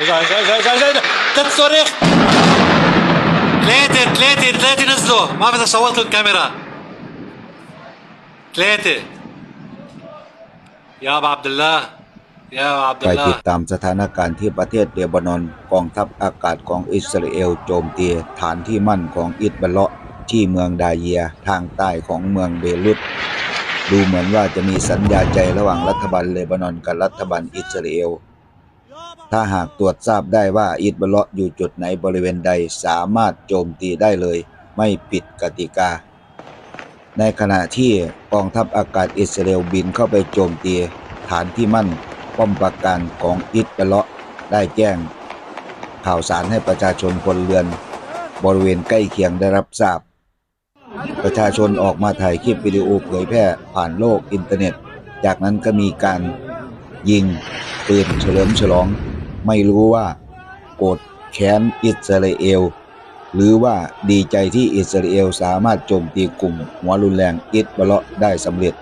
زي زي زي زي زي تتصرخ ثلاثة ثلاثة ثلاثة نزلوا ما بدي اصور لكم الكاميرا ثلاثة يا ابو عبد الله يا ابو عبد ไปติ الله ดตามสถานการณ์ที่ประเทศเลบานอนกองทัพอากาศของอิสราเอลโจมตีฐานที่มั่นของอิสบาเลาะที่เมืองดาเยียทางใต้ของเมืองเบรุตดูเหมือนว่าจะมีสัญญาใจระหว่างรัฐบาลเลบานอนกับรัฐบาลอิสราเอล ถ้าหากตรวจทราบได้ว่าอิสบเลาะอยู่จุดไหนบริเวณใดสามารถโจมตีได้เลย ไม่ผิดกติกา ในขณะที่กองทัพอากาศอิสราเอลบินเข้าไปโจมตี ฐานที่มั่นป้อมปราการของอิสบเลาะได้แจ้ง ข่าวสารให้ประชาชนพลเรือน บริเวณใกล้เคียงได้รับทราบ ประชาชนออกมาถ่ายคลิปวิดีโอเผยแพร่ผ่านโลกอินเทอร์เน็ต จากนั้นก็มีการยิงปืนเฉลิมฉลอง ไม่รู้ว่าโกรธแค้นอิสราเอล หรือว่าดีใจที่อิสราเอลสามารถโจมตีกลุ่มหัวรุนแรงอิสบาเลาะได้สำเร็จ